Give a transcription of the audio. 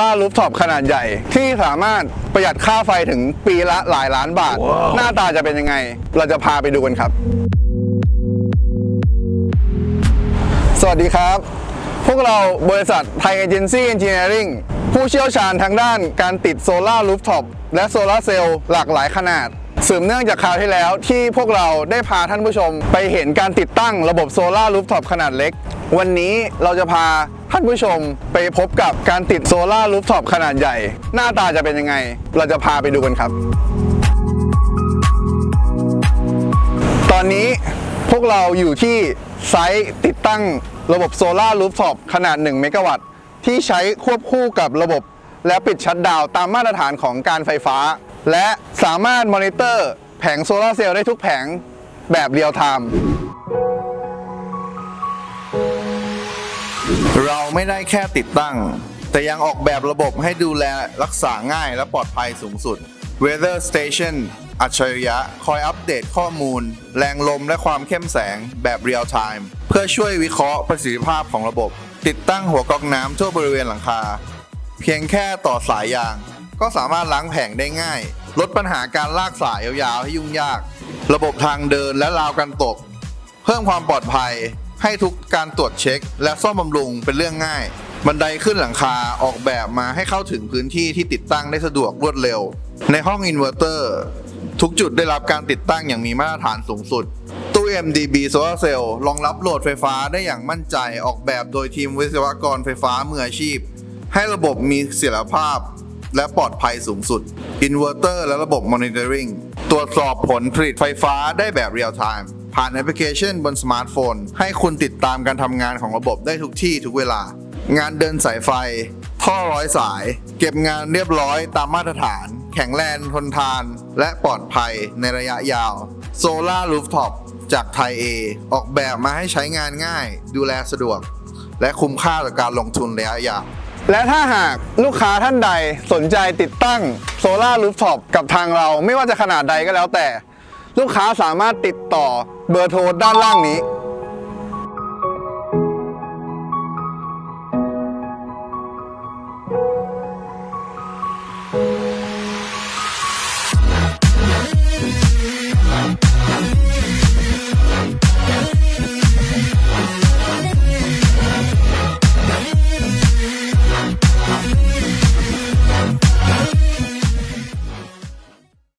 ลาร์รูฟท็อปขนาดใหญ่ ที่สามารถประหยัดค่าไฟถึงปีละหลายล้านบาท หน้าตาจะเป็นยังไง เราจะพาไปดูกันครับ สวัสดีครับ พวกเราบริษัทไทยเอเจนซี่เอนจิเนียริงผู้เชี่ยวชาญทางด้านการติดโซลาร์รูฟท็อปและโซลาร์เซลล์หลากหลายขนาดสืบเนื่องจากคราวที่แล้วที่พวกเราได้พาท่านผู้ชมไปเห็นการติดตั้งระบบโซลาร์รูฟท็อปขนาดเล็ก วันนี้เราจะพา ท่านผู้ชมไปพบกับการติดโซลาร์รูฟท็อปขนาดใหญ่ หน้าตาจะเป็นยังไง เราจะพาไปดูกันครับ ตอนนี้พวกเราอยู่ที่ไซต์ติดตั้งระบบโซลาร์รูฟท็อปขนาด 1 เมกะวัตต์ ที่ใช้ควบคู่กับระบบและปิดชัดดาวตามมาตรฐานของการไฟฟ้า และสามารถมอนิเตอร์แผงโซลาร์เซลล์ได้ทุกแผงแบบเรียลไทม์ เราไม่ได้แค่ติดตั้ง แต่ยังออกแบบระบบให้ดูแลรักษาง่ายและปลอดภัยสูงสุด Weather Station อัจฉริยะ คอยอัปเดตข้อมูล แรงลมและความเข้มแสงแบบเรียลไทม์เพื่อช่วยวิเคราะห์ประสิทธิภาพของระบบ ติดตั้งหัวกรองน้ำทั่วบริเวณหลังคา เพียงแค่ต่อสายยาง ก็สามารถล้างแผงได้ง่าย ลดปัญหาการลากสายยาวๆให้ยุ่งยาก ระบบทางเดินและราวกันตก เพิ่มความปลอดภัย ให้ทุกการตรวจเช็ค และซ่อมบำรุงเป็นเรื่องง่าย บันไดขึ้นหลังคาออกแบบมาให้เข้าถึงพื้นที่ที่ติดตั้งได้สะดวกรวดเร็ว ในห้องอินเวอร์เตอร์ทุกจุดได้รับการติดตั้งอย่างมีมาตรฐานสูงสุด ตู้ MDB Solar Cell รองรับโหลดไฟฟ้าได้อย่างมั่นใจออกแบบโดยทีมวิศวกรไฟฟ้ามืออาชีพ ให้ระบบมีเสถียรภาพและปลอดภัยสูงสุด อินเวอร์เตอร์และระบบมอนิเตอร์ริงตรวจสอบผลผลิตไฟฟ้าได้แบบเรียลไทม์ ผ่านแอปพลิเคชันบนสมาร์ทโฟน ให้คุณติดตามการทำงานของระบบได้ทุกที่ทุกเวลา งานเดินสายไฟ ท่อร้อยสาย เก็บงานเรียบร้อยตามมาตรฐาน แข็งแรงทนทาน และปลอดภัยในระยะยาว Solar Rooftop จากไทยเอออกแบบมาให้ใช้งานง่าย ดูแลสะดวก และคุ้มค่าต่อการลงทุนระยะยาวและถ้าหากลูกค้าท่านใดสนใจติดตั้งโซลารูฟท็อปกับทางเราไม่ว่าจะขนาดใดก็แล้วแต่ ลูกค้าสามารถติดต่อ เบอร์โทรด้านล่างนี้